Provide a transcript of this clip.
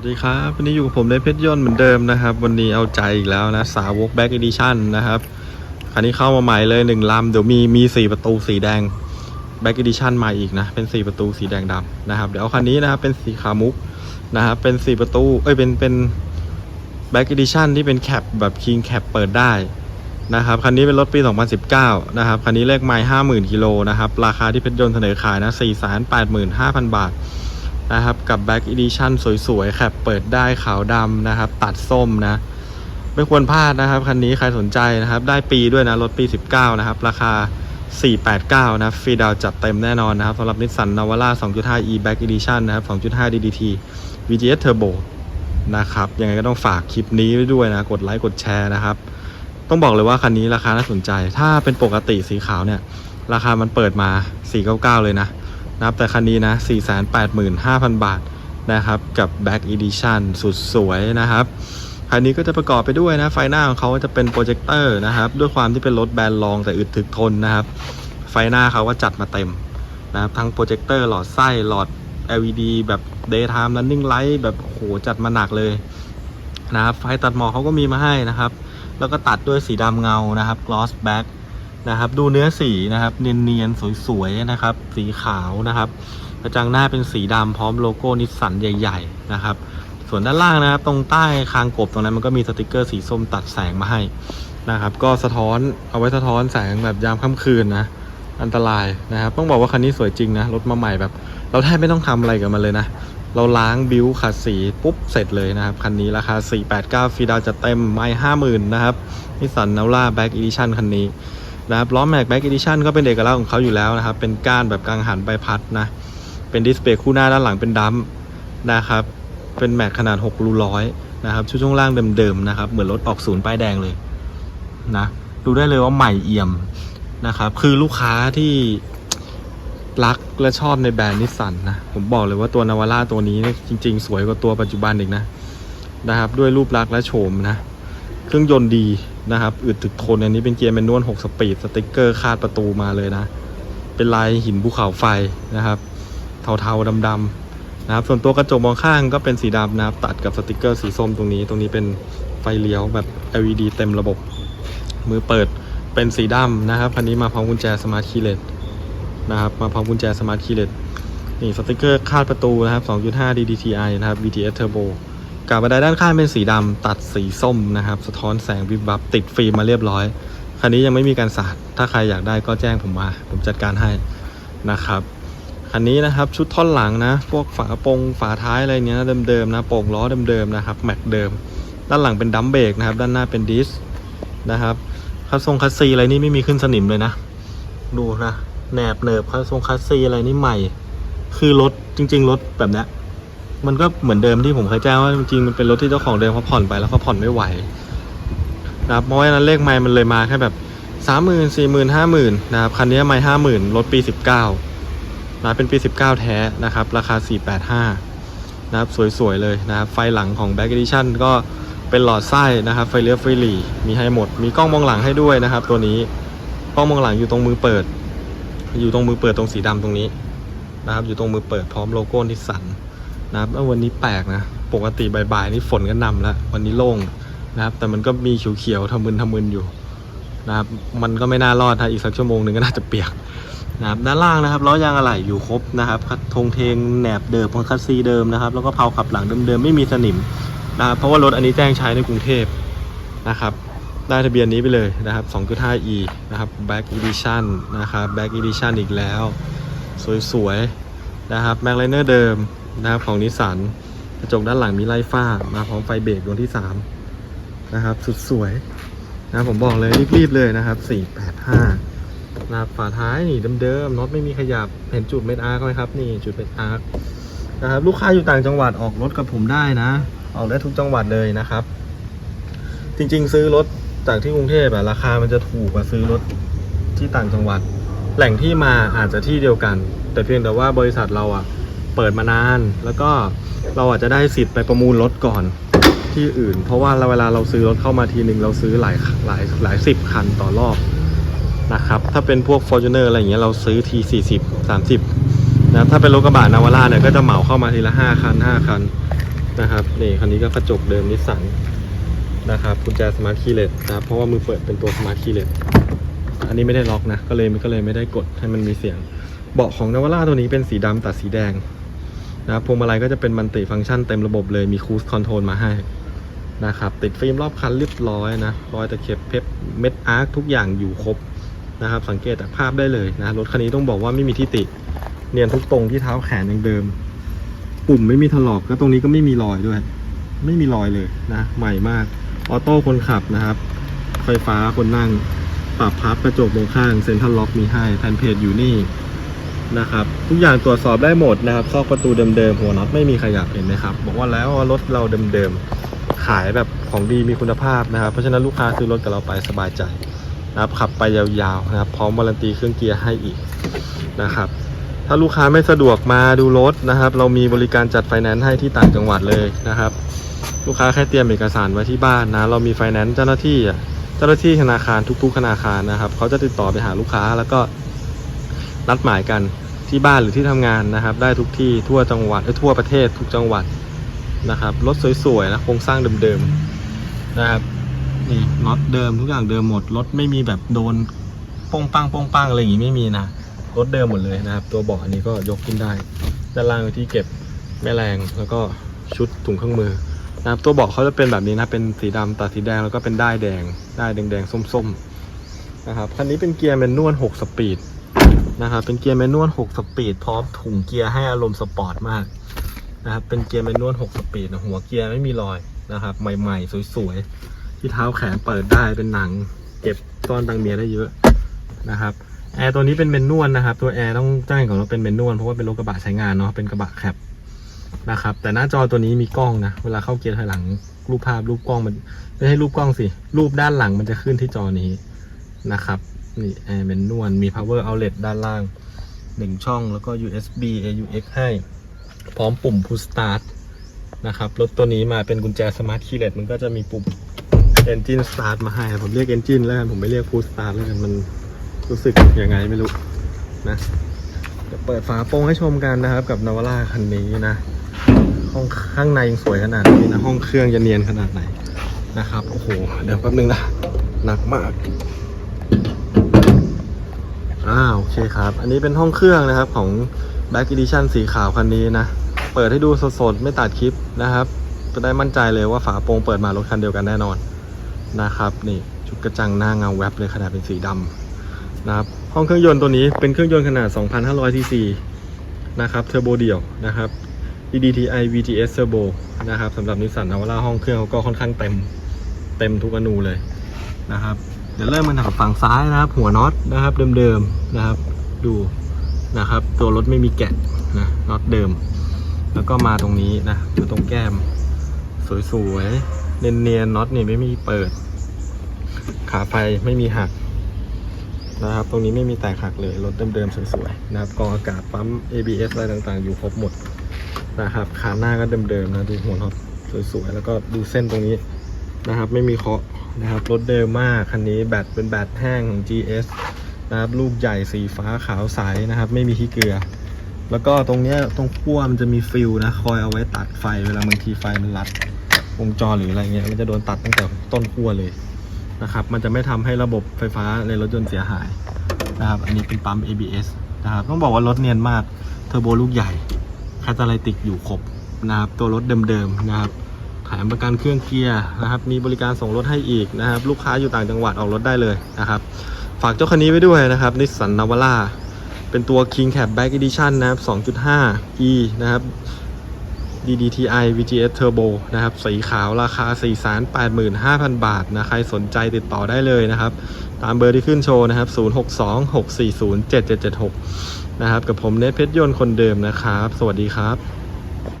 วัสดีครับ วันนี้อยู่กับผมในเพชรยนต์เหมือนเดิมนะครับ วันนี้เอาใจอีกแล้วนะ สาวกแบ็กอีดิชั่นนะครับคันนี้เข้ามาใหม่เลยหนึ่งลำ เดี๋ยวมีมีสี่ประตูสีแดงแบ็กอีดิชั่นมาอีกนะ เป็นสี่ประตูสีแดงดำนะครับ เดี๋ยวเอาคันนี้นะครับเป็นสีขามุกนะครับเป็นสี่ประตู เอ้ยเป็นเป็นแบ็กอีดิชั่นที่เป็นแคปแบบคิงแคปเปิดได้นะครับคันนี้เป็นรถปี 2019 นะครับคันนี้เลขไมล์50,000กิโลนะครับราคาที่เพชรยนต์เสนอขายนะ485,000 บาท นะครับ กับ Back Edition สวยๆแคปเปิดได้ขาวดำนะครับ ตัดส้มนะ ไม่ควรพลาดนะครับ คันนี้ใครสนใจนะครับ ได้ปีด้วยนะ รถปี 19 นะครับ ราคา 489 นะฟรีดาวจัดเต็มแน่นอนนะครับสำหรับนิสสันนาวาร่า2.5 e Back Edition นะครับ 2.5 DDT VGS Turbo นะครับ ยังไงก็ต้องฝากคลิปนี้ไว้ด้วยนะ กดไลค์ กดแชร์นะครับ ต้องบอกเลยว่าคันนี้ราคาน่าสนใจ ถ้าเป็นปกติสีขาวเนี่ย ราคามันเปิดมา 499 เลยนะ นะครับแต่คันนี้นะ 485,000 บาทนะครับ กับ Back Edition สุดสวยนะครับ คันนี้ก็จะประกอบไปด้วยนะ ไฟหน้าของเขาจะเป็นโปรเจคเตอร์นะครับ ด้วยความที่เป็นรถแบรนด์รองแต่อึดถึกทนนะครับ ไฟหน้าเขาก็จัดมาเต็มนะครับ ทั้งโปรเจคเตอร์หลอดไส้หลอด LED แบบ Daytime Running Light แบบโอ้โหจัดมาหนักเลยนะครับ ไฟตัดหมอกเขาก็มีมาให้นะครับ แล้วก็ตัดด้วยสีดำเงานะครับ gloss Back นะครับ ดูเนื้อสีนะครับ เนียนๆสวยๆนะครับ สีขาวนะครับกระจังหน้าเป็นสีดำพร้อมโลโก้นิสสันใหญ่ ๆ นะครับ ส่วนด้านล่างนะครับ ตรงใต้คางกบตรงนั้นมันก็มีสติกเกอร์สีส้มตัดแสงมาให้นะครับ ก็สะท้อนเอาไว้สะท้อนแสงแบบยามค่ำคืนนะอันตรายนะครับ ต้องบอกว่าคันนี้สวยจริงนะรถมาใหม่แบบ เราแทบไม่ต้องทำอะไรกับมันเลยนะเราล้างบิวขัดสีปุ๊บเสร็จเลยนะครับ คันนี้ราคา 489 ฟรีดาวจะเต็มไม่50,000 นะครับนิสสันนาวร่าแบ็กอีดิชั่นคันนี้ นะครับล้อแม็กแบ็กเอดิชั่นก็เป็นเอกลักษณ์ของเขาอยู่แล้วนะครับ เป็นก้านแบบกลางหันใบพัดนะ เป็นดิสเพลย์คู่หน้าด้านหลังเป็นดัมนะครับ เป็นแม็กขนาด 6 รูร้อยนะครับ ชุดช่วงล่างเดิมๆนะครับ เหมือนรถออกศูนย์ป้ายแดงเลยนะ ดูได้เลยว่าใหม่เอี่ยมนะครับ คือลูกค้าที่รักและชอบในแบรนด์นิสสันนะ ผมบอกเลยว่าตัวนาวาร่าตัวนี้จริง ๆ สวยกว่าตัวปัจจุบันอีกนะนะครับ ด้วยรูปลักษณ์และโฉมนะ เครื่องยนต์ดีนะครับอึดถึกทนอันนี้เป็นเกียร์แมนนวล6สปีดสติกเกอร์คาดประตูมาเลยนะ เป็นลายหินภูเขาไฟนะครับ เทาๆดำๆนะครับ ส่วนตัวกระจกมองข้างก็เป็นสีดำนะครับ ตัดกับสติกเกอร์สีส้มตรงนี้ ตรงนี้เป็นไฟเลี้ยวแบบ LED เต็มระบบ มือเปิดเป็นสีดำนะครับคันนี้มาพร้อมกุญแจสมาร์ทคีย์เลสนะครับ มาพร้อมกุญแจสมาร์ทคีย์เลสนี่สติกเกอร์คาดประตูนะครับ 2.5 DDTI นะครับ VTS Turbo กาบบันไดด้านข้างเป็นสีดำตัดสีส้มนะครับ สะท้อนแสงวิบวับติดฟิล์มมาเรียบร้อย คันนี้ยังไม่มีการสาดถ้าใครอยากได้ก็แจ้งผมมาผมจัดการให้นะครับคันนี้นะครับชุดท่อนหลังนะ พวกฝาโปรงฝาท้ายอะไรเนี้ยเดิมๆนะโป่งล้อเดิมๆนะครับแม็กเดิม ด้านหลังเป็นดัมเบรกนะครับ ด้านหน้าเป็นดิสนะครับคัสทรงคัสซีอะไรนี่ไม่มีขึ้นสนิมเลยนะ ดูนะแหนบเนิบคัสทรงคัสซีอะไรนี่ใหม่ คือรถจริง ๆรถแบบเนี้ย มันก็เหมือนเดิมที่ผมเคยแจ้งว่าจริงๆมันเป็นรถที่เจ้าของเดิมเขาผ่อนไปแล้วเขาผ่อนไม่ไหวนะครับเพราะฉะนั้นเลขไมล์มันเลยมาแค่แบบสามหมื่นสี่หมื่นห้าหมื่นนะครับคันนี้ไมล์ห้าหมื่นรถปีสิบเก้านะเป็นปีสิบเก้าแท้นะครับ ราคาสี่แปดห้านะครับสวยๆเลยนะครับไฟหลังของ Back Edition ก็เป็นหลอดไส้นะครับ ไฟเลี้ยวไฟหลีมีให้หมด มีกล้องมองหลังให้ด้วยนะครับ ตัวนี้กล้องมองหลังอยู่ตรงมือเปิด อยู่ตรงมือเปิดตรงสีดำตรงนี้นะครับ อยู่ตรงมือเปิดพร้อมโลโก้นิสสัน นะครับวันนี้แปลกนะ ปกติบ่ายๆนี่ฝนก็นำแล้ว วันนี้โล่งนะครับ แต่มันก็มีเขียวๆทะมึนทะมึนอยู่นะครับ มันก็ไม่น่ารอดถ้าอีกสักชั่วโมงหนึ่งก็น่าจะเปียกนะครับด้านล่างนะครับล้อยางอะไหล่อยู่ครบนะครับธงเทงแหนบเดิมของคัสซีเดิมนะครับ แล้วก็เพาขับหลังเดิมๆไม่มีสนิมนะครับเพราะว่ารถอันนี้แจ้งใช้ในกรุงเทพนะครับได้ทะเบียนนี้ไปเลยนะครับ 2.5e นะครับ Back Edition นะครับ Back Edition อีกแล้ว สวยๆ นะครับแม็กไลเนอร์เดิม นะครับของนิสสันกระจกด้านหลังมีไล่ฟ้า มาพร้อมไฟเบรกดวงที่3นะครับ สุดสวยนะผมบอกเลยรีบๆเลยนะครับ 485นะครับฝาท้ายนี่เดิมๆน็อตไม่มีขยับเห็นจุดเม็ดอาร์กไหมครับ นี่จุดเม็ดอาร์กนะครับลูกค้าอยู่ต่างจังหวัดออกรถกับผมได้นะ ออกได้ทุกจังหวัดเลยนะครับ จริงๆ ซื้อรถจากที่กรุงเทพอะราคามันจะถูกกว่าซื้อรถที่ต่างจังหวัด แหล่งที่มาอาจจะที่เดียวกัน แต่เพียงแต่ว่าบริษัทเราอะ เปิดมานาน แล้วก็เราอาจจะได้สิทธิ์ไปประมูลรถก่อนที่อื่น เพราะว่าเราเวลาเราซื้อรถเข้ามาทีหนึ่งเราซื้อหลายหลายหลายสิบคันต่อรอบนะครับถ้าเป็นพวก f o r t u n e r อะไรอย่างเงี้ยเราซื้อที40 30นะครับถ้าเป็นรถกระบะนาวาร่าเนี่ยก็จะเหมาเข้ามาทีละ 5 คัน 5 คันนะครับนี่คันนี้ก็กระจกเดิมนิสสันนะครับกุญแจสมาร์ทคีย์เลสนะครับเพราะว่ามือเปิดเป็นตัวสมาร์ทคีย์เลสอันนี้ไม่ได้ล็อกนะก็เลยก็เลยไม่ได้กดให้มันมีเสียง เบาะของนาวาร่าตัวนี้เป็นสีดำตัดสีแดง นะครับพวงมาลัยก็จะเป็นมันติฟังก์ชันเต็มระบบเลยมีคูสคอนโทรลมาให้นะครับติดฟิล์มรอบคันเรียบร้อยนะรอยตะเข็บเพชรเม็ดอาร์คทุกอย่างอยู่ครบนะครับ สังเกตจากภาพได้เลยนะรถคันนี้ต้องบอกว่าไม่มีที่ติเนียนทุกตรงที่เท้าแขนยังเดิม ปุ่มไม่มีถลอกแล้วตรงนี้ก็ไม่มีรอยด้วย ไม่มีรอยเลยนะใหม่มากออโต้คนขับนะครับ ไฟฟ้าคนนั่ง ปรับพับกระจกมองข้างเซ็นทรัลล็อกมีให้แผ่นเพจอยู่นี่ นะครับ ทุกอย่างตรวจสอบได้หมดนะครับซอกประตูเดิมๆหัวน็อตไม่มีขยับเห็นไหมครับ บอกว่าแล้วรถเราเดิมๆขายแบบของดีมีคุณภาพนะครับ เพราะฉะนั้นลูกค้าซื้อรถกับเราไปสบายใจนะครับขับไปยาวๆนะครับพร้อมวารันตีเครื่องเกียร์ให้อีกนะครับถ้าลูกค้าไม่สะดวกมาดูรถนะครับ เรามีบริการจัดไฟแนนซ์ให้ที่ต่างจังหวัดเลยนะครับ ลูกค้าแค่เตรียมเอกสารไว้ที่บ้านนะเรามีไฟแนนซ์เจ้าหน้าที่เจ้าหน้าที่ธนาคารทุกๆธนาคารนะครับเขาจะติดต่อไปหาลูกค้าแล้วก็ นัดหมายกันที่บ้านหรือที่ทำงานนะครับ ได้ทุกที่ทั่วจังหวัดทั่วประเทศทุกจังหวัดนะครับรถสวยๆนะโครงสร้างเดิมๆนะครับนี่น็อตเดิมทุกอย่างเดิมหมดรถไม่มีแบบโดนโป้งปังโป้งปังอะไรอย่างงี้ไม่มีนะรถเดิมหมดเลยนะครับ ตัวเบาะอันนี้ก็ยกขึ้นได้ด้านล่างที่เก็บแม่แรงแล้วก็ชุดถุงเครื่องมือนะครับตัวเบาะเขาจะเป็นแบบนี้นะเป็นสีดำตัดสีแดงแล้วก็เป็นด้ายแดงด้ายแดงๆส้มๆนะครับคันนี้เป็นเกียร์แมนนวล6สปีด นะครับ เป็นเกียร์แมนนวล6สปีดพร้อมถุงเกียร์ให้อารมณ์สปอร์ตมากนะครับ เป็นเกียร์แมนนวล6สปีดหัวเกียร์ไม่มีรอยนะครับ ใหม่ๆ สวยๆ ที่เท้าแขนเปิดได้เป็นหนัง เก็บซ่อนตังเมียได้เยอะนะครับแอร์ตัวนี้เป็นเมนนวลนะครับ ตัวแอร์ต้องแจ้งก่อนว่าเป็นเมนนวลเพราะว่าเป็นรถกระบะใช้งานเนาะเป็นกระบะแคปนะครับ แต่หน้าจอตัวนี้มีกล้องนะ เวลาเข้าเกียร์ถอยหลังรูปภาพรูปกล้องมันไม่ใช่รูปกล้องสิ รูปด้านหลังมันจะขึ้นที่จอนี้นะครับ นี่แอร์เมนนวลมี power outlet ด้านล่างหนึ่งช่องแล้วก็ USB AUX ให้ พร้อมปุ่ม push start นะครับ รถตัวนี้มาเป็นกุญแจ smart keyless มันก็จะมีปุ่ม engine start มาให้ ผมเรียก engine แล้วกัน ผมไม่เรียก push start แล้วกัน มันรู้สึกยังไงไม่รู้นะจะเปิดฝาโปร่งให้ชมกันนะครับ กับนาวาร่าคันนี้นะ ห้องข้างในยังสวยขนาดนี้นะ ห้องเครื่องจะเนียนขนาดไหนนะครับ โอ้โห เดี๋ยวแป๊บนึงนะ หนักมาก อ่าโอเคครับ อันนี้เป็นห้องเครื่องนะครับของ Black Edition สีขาวคันนี้นะ เปิดให้ดูสดๆ ไม่ตัดคลิปนะครับ จะได้มั่นใจเลยว่าฝาโปรงเปิดมารถคันเดียวกันแน่นอนนะครับ นี่ชุดกระจังหน้าเงาแวบเลยขนาดเป็นสีดำนะครับ ห้องเครื่องยนต์ตัวนี้เป็นเครื่องยนต์ขนาด 2,500 ซีซีนะครับเทอร์โบเดี่ยวนะครับ DDTi VTS Turbo นะครับสำหรับนิสสันนาวาร่าห้องเครื่องเขาก็ค่อนข้างเต็ม เต็มทุกอนูเลยนะครับ เดี๋ยวเริ่มมาจากฝั่งซ้ายนะครับ หัวน็อตนะครับ เดิมๆนะครับ ดูนะครับ ตัวรถไม่มีแกะนะน็อตเดิม แล้วก็มาตรงนี้นะอยู่ตรงแก้ม สวยๆเนียนๆน็อตนี่ไม่มีเปิด ขาไฟไม่มีหักนะครับ ตรงนี้ไม่มีแตกหักเลยรถเดิมๆสวยๆนะครับกองอากาศปั๊ม ABS อะไรต่างๆ อยู่ครบหมดนะครับขาหน้าก็เดิมๆนะดูหัวน็อตสวยๆแล้วก็ดูเส้นตรงนี้นะครับ ไม่มีเคาะ นะครับ รถเดิมมาก คันนี้แบตเป็นแบตแห้งของ GS นะครับ ลูกใหญ่สีฟ้าขาวใสนะครับ ไม่มีที่เกลือ แล้วก็ตรงเนี้ยตรงขั้วมันจะมีฟิลนะคอยเอาไว้ตัดไฟเวลาบางทีไฟมันรัดวงจรหรืออะไรเงี้ยมันจะโดนตัดตั้งแต่ต้นขั้วเลยนะครับ มันจะไม่ทำให้ระบบไฟฟ้าในรถยนต์เสียหายนะครับ อันนี้เป็นปั๊ม ABS นะครับ ต้องบอกว่ารถเนียนมาก เทอร์โบลูกใหญ่ คาตาไลติกอยู่ครบนะครับ ตัวรถเดิมๆนะครับ แถมประกันเครื่องเกียร์นะครับ มีบริการส่งรถให้อีกนะครับ ลูกค้าอยู่ต่างจังหวัดออกรถได้เลยนะครับ ฝากเจ้าคันนี้ไว้ด้วยนะครับนิสสันนาวาร่าเป็นตัว King Cab Back Edition นะครับ 2.5 E นะครับ DDTi VGS Turbo นะครับ สีขาวราคา 485,000 บาทนะ ใครสนใจติดต่อได้เลยนะครับ ตามเบอร์ที่ขึ้นโชว์นะครับ 0626407776 นะครับ กับผมเนทเพชรยนต์คนเดิมนะครับ สวัสดีครับ